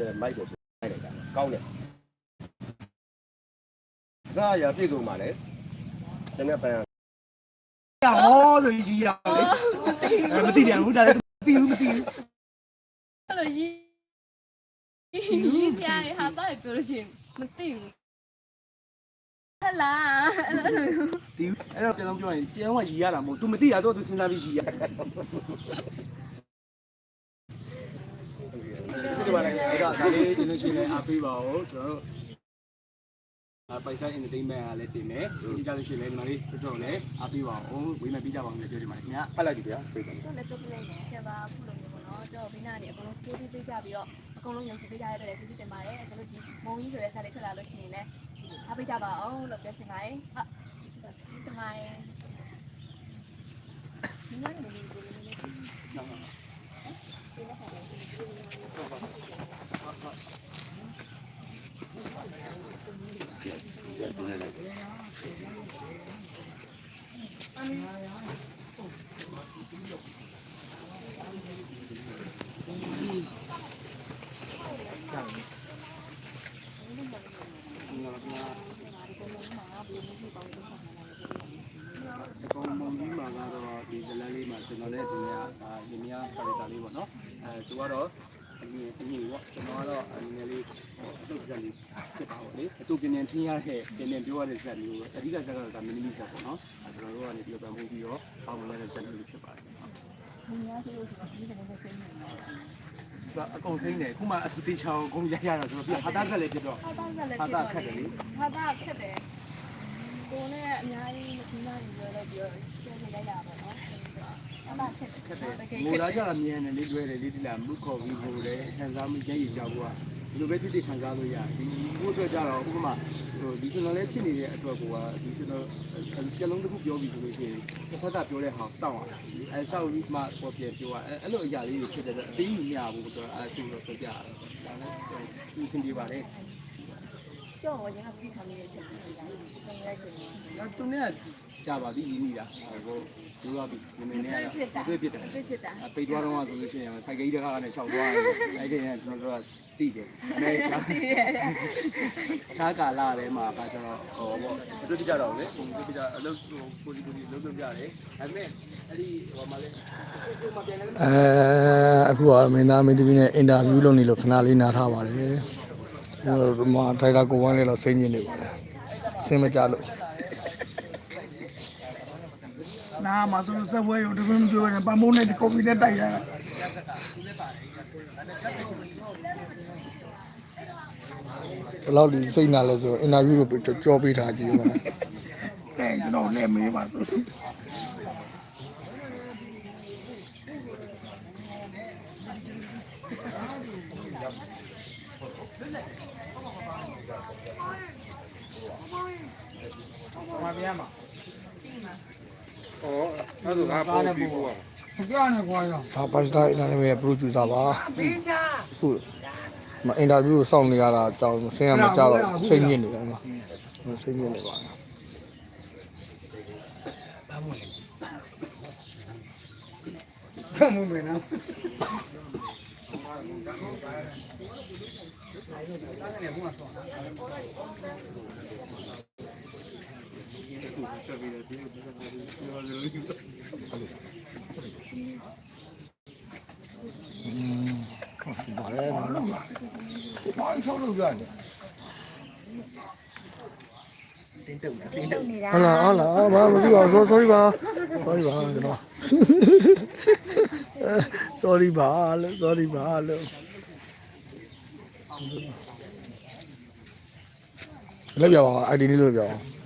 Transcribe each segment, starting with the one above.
တဲ့မိုက်ကိုဆိုမိုက်လိုက်တာကောင်းတယ်အစားအရာပြည့်စုံပါလေတနေ့ပန်းရဟောဆိုကြီးရလေအဲမသိတယ်ဘူးဒါလည်းမသိဘူးမသိဘူးအဲ့လိုရေးရေးပြရဟာပါပြောလို့ရှိရင်မသိဘူးဟလာအဲ့လိုဒီအဲ့တော့ပြန်လုံးပြောရင်ပြန်ကရီရတာမဟုတ် तू မသိတာတော့ तू စဉ်းစားပြီးရီရ ဒီမှာလည်းအဲ့တော့ဒါလေးကျွန်တော်ရှင်းနေအားပေးပါဦးကျွန်တော်တို့အပိုက်ဆိုင် entertainment ကလည်းတင်မယ်ဒီကြလို့ရှိရင်လည်းဒီမှာလေးတော်တော်လည်းအားပေးပါဦးဝေးမဲ့ပြီးကြပါဦးလည်းပြောချင်ပါတယ်ခင်ဗျာဖတ်လိုက်ပြီဗျာပြေးပါကျွန်တော်လည်းပြောပြလိုက်တယ်ကျပါခုလိုမျိုးပေါ့နော်ကျွန်တော်ဘေးနားနေအကုန်လုံး security ပေးကြပြီးတော့အကုန်လုံးယုံကြည်ပေးကြရတဲ့အတွက်ကျေးဇူးတင်ပါတယ်ကျွန်တော်ဒီမုံကြီးဆိုတဲ့ဆက်လေးထွက်လာလို့ရှိရင်လည်းအားပေးကြပါအောင်လို့ပြောချင်ပါတယ်ဟာတင်ပါတယ်ဒီနေ့လည်းဒီလိုလေးအကောင်မုံကြီးမှာကတော့ ဒီဇလန်းလေးမှာကျွန်တော်လည်းဒီနေ့အာရင်းများပါတာလေးပေါ့နော် အဲသူကတော့အမြင်အမြင်ပေါ့ကျွန်တော်ကတော့အငယ်လေးအတုပ်ဇက်လေးဖြစ်ပါတော့လေအတူပြင်းပြင်းထင်းရတဲ့ပြင်းပြင်းပြောရတဲ့ဇက်မျိုးအဓိကဇက်ကတော့ဒါမင်းမီဇက်ပေါ့နော်အဲကျွန်တော်တို့ကနေဒီလိုပဲမှုပြီးတော့ပေါင်းလဲတဲ့ဇက်မျိုးဖြစ်ပါတယ်ဒီများဆိုလို့ရှိရင်ဒီလိုမျိုးစိတ်နေတယ်ဒါအကုန်စိမ့်တယ်ခုမှအစတိချောင်းအကုန်ရရတာဆိုတော့ပြဟာတာဇက်လည်းဖြစ်တော့ဟာတာကလည်းဟာတာခက်တယ်လေဟာတာခက်တယ်ကိုနဲ့အများကြီးမသိနိုင်ဘူးလို့ပြောပြောနေလိုက်တာပေါ့နော် ဟာတာခက်တယ်ခက်တယ်ငိုလာကြတာမြန်တယ်လေလွယ်တယ်လေဒီလားမှုခေါ်ပြီးဟိုတယ်ခံစားမှုရည်ရည်ကြောက်ဘူးကဒီလိုပဲဖြစ်ဖြစ်ခံစားလို့ရတယ်ဒီဘို့အတွက်ကြတော့ဥပမာဟိုဒီကျွန်တော်လည်းဖြစ်နေတဲ့အတွက်ကိုကဒီကျွန်တော်ကြလုံးတစ်ခုပြောပြီးဆိုလို့ရှိရင်တစ်ဖက်ကပြောတဲ့ဟာစောင့်ရအဲစောင့်ပြီးမှပေါ်ပြန်ပြောရအဲအဲ့လိုအရာလေးတွေဖြစ်တဲ့အတွက်အသိဉာဏ်ဘူးဆိုတော့အဲသူ့လိုပြောပြရတယ်ဒါလည်းသူစင်ပြပါတယ် ကြောက်ဝင်ကပြီးထားမိတဲ့ချက်တွေဒါကိုလိုက်တယ်ဒါသူနဲ့ကြာပါပြီရင်းနေတာဟိုလိုရပြီနည်းနည်းနဲ့တွေ့ဖြစ်တယ်တွေ့ဖြစ်တာအပိတ်သွားတော့ဆိုလို့ရှိရင်စိုက်ကိန်းတစ်ခါကနေခြောက်သွားတယ်အဲ့ဒီကကျွန်တော်တို့ကတိတယ်အဲချာချာကာလာထဲမှာကကျွန်တော်ဟောပေါ့အတူတူကြတော့လေဟိုတူကြအလုပ်ဟိုကိုစီကိုစီလုပ်လုပ်ကြတယ်ဒါပေမဲ့အဲ့ဒီဟိုမှာလေဟိုမှာပြန်လဲအဲအခုကမင်းသားမင်းသမီးနဲ့အင်တာဗျူးလုပ်နေလို့ခဏလေးနားထားပါတယ် ဟိုဒီမှာထိုင်တာကိုဝမ်းလေးတော့စိတ်ညစ်နေပါတယ်စင်မကြလို့နာမှာဆိုလို့စက်ဝဲရုံတကွန်းပြောနေပမုန်းနဲ့ကော်ဖီနဲ့တိုက်တာဘယ်လောက်ဒီစိတ်နာလဲဆိုအင်တာဗျူးကိုကြောပေးထားကြည့်ပါကဲကျွန်တော်လည်းမေးပါဆို အဲ့ဒါကပေါ်ပြီးပေါ့ကြားနေခွာရဒါပါစတာအင်တာနက်ရဲ့ producer ပါအခုမအင်တာဗျူးကိုစောင့်နေရတာအကြောင်းစင်ရမကြတော့စိတ်ညစ်နေတယ်မှာစိတ်ညစ်နေပါလားဖတ်မှုမယ်နော်ပါတယ်နော်ဘာဆောက်လို့ရတယ်ဟုတ်လားဟုတ်လားဘာမသိပါဘူး sorry ပါ sorry ပါကျွန်တော် sorry ပါလို့ sorry ပါလို့လည်းပြောပါအောင် ID လေးလို့ပြောအောင်တွေ့တော့မှပြန်ချက်မှဆက်မှပြန်ဆောင်ကြတာအဲ့ဒါမှစုံတော့လေသူပတ်သက်ဆက်ပါဒါပေမဲ့မမတ်မိဒီစုံနေချင်မမတ် မိတာဘာလို့လဲဟာနဲ့တပင်းအပြင်မှာလည်းချက်ချက်မှလည်း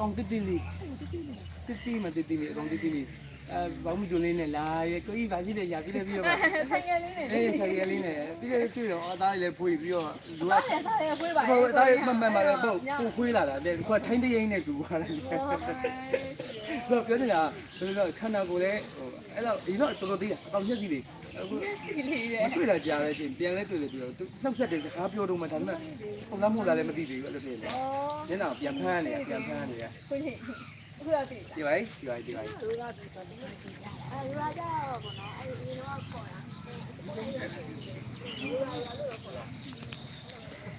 လိုလေးခွာမှာတွေ့တော့အဲ့ဒါပုံစံမဟုတ်ဘူးအကောင်တစ်တိလေးတစ်တိမတစ်တိလေးအကောင်တစ်တိလေးအဲဘောင်းမီတိုလေးနဲ့လာရဲကိုကြီးဗာကြီးတဲ့ရာပြီးလဲပြီးတော့ဆိုင်ငယ်လေးနဲ့အေးဆိုင်ကလေးနဲ့ပြီးတော့တွေ့တော့အသားလေးဖွေးပြီးတော့လူကဆက်စားရဖွေးပါဟိုအသားလေးမမှန်ပါတော့ပုတ်ကိုခွေးလာတာတဲ့ကိုကထိုင်းတရင်နဲ့တူသွားတယ် တော့ပြောနေတာဘယ်လိုခန္ဓာကိုယ်လဲဟိုအဲ့တော့ဒီတော့တော်တော်သေးတာအကောင်ညက်စီလေးအခုစီလေးတဲ့တွေ့တာကြားရချင်းပြန်လဲတွေ့တယ်ပြီးတော့နှုတ်ဆက်တဲ့စကားပြောတော့မှဒါပေမဲ့ပုံလားမဟုတ်လားလည်းမသိသေးဘူးအဲ့လိုဖြစ်နေဩညနေပြန်ဖမ်းနေပြန်ဖမ်းနေရဖွေးအခုတော့တည်ဒီပါဒီပါဒီပါအဲရာကြတော့ဘောနော်အဲဒီတော့ခေါ်တာ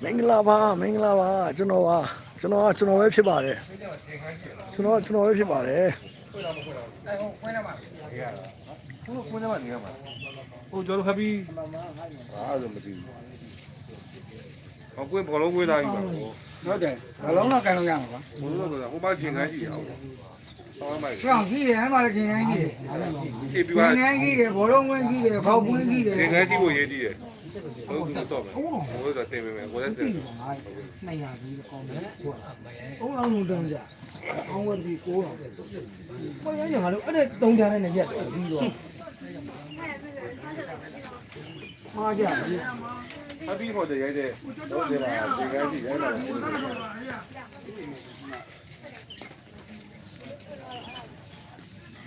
မင်္ဂလာပါမင်္ဂလာပါကျွန်တော်ပါ ကျွန်တော်ကကျွန်တော်ပဲဖြစ်ပါတယ်ကျွန်တော်ကကျွန်တော်ပဲဖြစ်ပါတယ်ဟိုကိုယ်ကနေမှာဟိုကျွန်တော်ခပီးအားလုံးမသိဘူးဟောကိုယ်ဘောလုံးဝေးလာပြီပါဟုတ်တယ်ဘလုံးတော့ကန်လို့ရမှာပါဘလို့ဆိုတာဟိုမှာချင်းကန်းရှိရအောင်ဆောင်းမိုက်ကြောင်ကြီးတယ်အဲ့မှာလည်းခင်ငန်းကြီးတယ်ဖြည့်ပြီးခင်ပါငန်းကြီးတယ်ဘောလုံးဝင်းကြီးတယ်ခေါက်ပွင်းကြီးတယ်ချင်းကန်းရှိဖို့ရေးကြည့်တယ် ဟုတ်ကဲ့ဆော့မယ်ဟိုဆိုတင်ပေးမယ်ကိုလည်းတင်နှစ်ရာကြီးကောင်းတယ်ဟုတ်အုံးအောင်လုံးတန်းကြအောင်ဝတ်ပြီးကိုးအောင်ပေါ်ရရငါတို့အဲ့ဒါတုံးကြတဲ့နဲ့ရက်တယ်ပြီးတော့မှားကြပြီခပီးဟိုတည်းရိုက်တဲ့ဟိုတယ်လားချင်းကန်းရှိတယ်လားရိုက်မယ်ဒါလူပြီး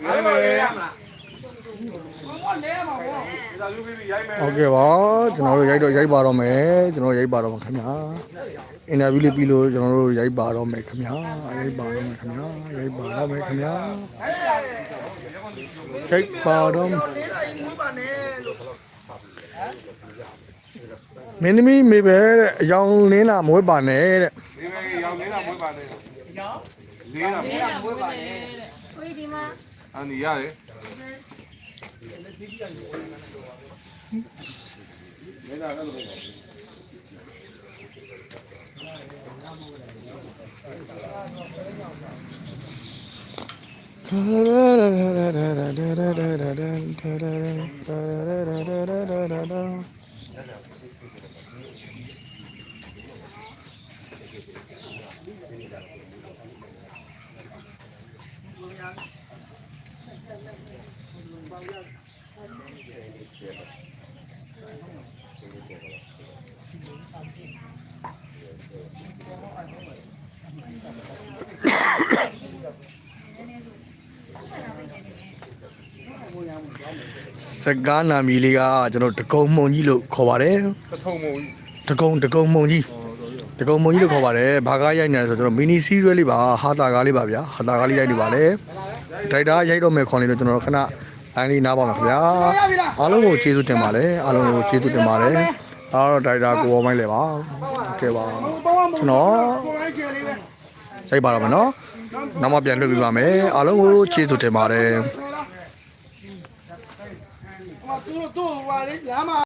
ရိုက်မ ယ်ဟုတ်ကဲ့ပါကျွန်တော်တို့ရိုက်တော့ရိုက်ပါတော့မယ်ကျွန်တော်ရိုက်ပါတော့မှာခင်ဗျာအင်တာဗျူးလေးပြီးလို့ကျွန်တော်တို့ရိုက်ပါတော့မယ်ခင်ဗျာရိုက်ပါတော့မယ်ခင်ဗျာရိုက်ပါတော့မယ်ခင်ဗျာရိုက်ပါတော့မင်းသမီးမေပဲတဲ့အယောင်လင်းလာမွေးပါနဲ့တဲ့ဒီမဲ့ရောင်နေတာမွေးပါနဲ့ရောင်နေတာမွေးဖွေးဒီမှာအန်ဒီရတယ် နေတာလည်းလို့ စကားနာမည်လေးကကျွန်တော်တကုံမုံကြီးလို့ခေါ်ပါတယ်ပထုံမုံကြီးတကုံတကုံမုံကြီးတကုံမုံကြီးလို့ခေါ်ပါတယ်ဘာကားရိုက်နေလဲဆိုတော့ကျွန်တော်မီနီစီးရွဲလေးပါဟာတာကားလေးပါဗျာဟာတာကားလေးရိုက်နေပါလေဒိုက်တာရိုက်တော့မယ်ခွန်လေးလို့ကျွန်တော်ခဏ အန်လေးနားပါမယ်ခင်ဗျာအားလုံးကိုကျေးဇူးတင်ပါတယ်အားလုံးကိုကျေးဇူးတင်ပါတယ်အားတော့ဒိုက်တာကိုဝမိုင်းလေပါကဲပါကျွန်တော်ကိုယ်လိုက်ကျလေးပဲရိုက်ပါတော့မယ်နော်နောက်မှပြန်လွှတ်ပြပါမယ်အားလုံးကိုကျေးဇူးတင်ပါတယ်